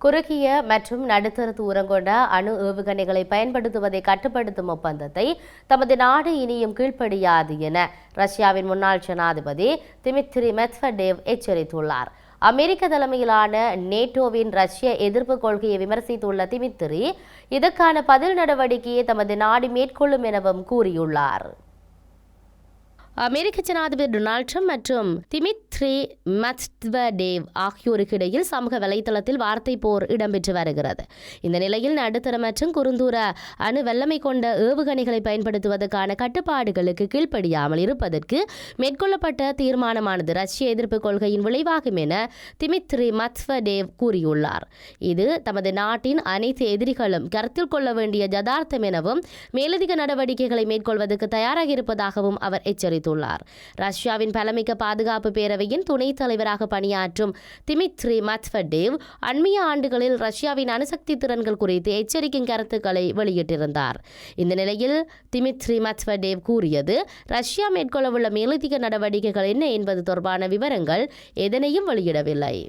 குறுகிய மற்றும் நடுத்தர தூரம் கொண்ட அணு ஏவுகணைகளை பயன்படுத்துவதை கட்டுப்படுத்தும் ஒப்பந்தத்தை தமது நாடு இனியும் கீழ்ப்படியாது என ரஷ்யாவின் முன்னாள் ஜனாதிபதி திமித்ரி மெத்வடேவ் எச்சரித்துள்ளார். அமெரிக்க தலைமையிலான நேட்டோவின் ரஷ்ய எதிர்ப்பு கொள்கையை விமர்சித்துள்ள திமித்ரி இதற்கான பதில் நடவடிக்கையை தமது நாடு மேற்கொள்ளும் எனவும் கூறியுள்ளார். அமெரிக்க ஜனாதிபதி டொனால்ட் ட்ரம்ப் மற்றும் திமித்ரி மத்வடேவ் ஆகியோருக்கு இடையில் சமூக வலைதளத்தில் வார்த்தை போர் இடம்பெற்று வருகிறது. இந்த நிலையில் நடுத்தர மற்றும் குறுந்தூர அணு வல்லமை கொண்ட ஏவுகணைகளை பயன்படுத்துவதற்கான கட்டுப்பாடுகளுக்கு கீழ்ப்படியாமல் இருப்பதற்கு மேற்கொள்ளப்பட்ட தீர்மானமானது ரஷ்ய எதிர்ப்பு கொள்கையின் விளைவாகும் என திமித்ரி மத்வடேவ் கூறியுள்ளார். இது தமது நாட்டின் அனைத்து எதிரிகளும் கருத்தில் கொள்ள வேண்டிய ஜதார்த்தம் எனவும் மேலதிக நடவடிக்கைகளை மேற்கொள்வதற்கு தயாராக இருப்பதாகவும் அவர் எச்சரித்தார் தெரிவித்துள்ளார். ரஷ்யாவின் பலமிக்க பாதுகாப்பு பேரவையின் துணைத் தலைவராக பணியாற்றும் திமித்ரி மத்வடேவ் அண்மைய ஆண்டுகளில் ரஷ்யாவின் அணுசக்தி திறன்கள் குறித்து எச்சரிக்கும் கருத்துக்களை வெளியிட்டிருந்தார். இந்த நிலையில் திமித்ரி மத்வடேவ் கூறியது ரஷ்யா மேற்கொள்ளவுள்ள மேலதிக நடவடிக்கைகள் என்ன என்பது தொடர்பான விவரங்கள் எதனையும் வெளியிடவில்லை.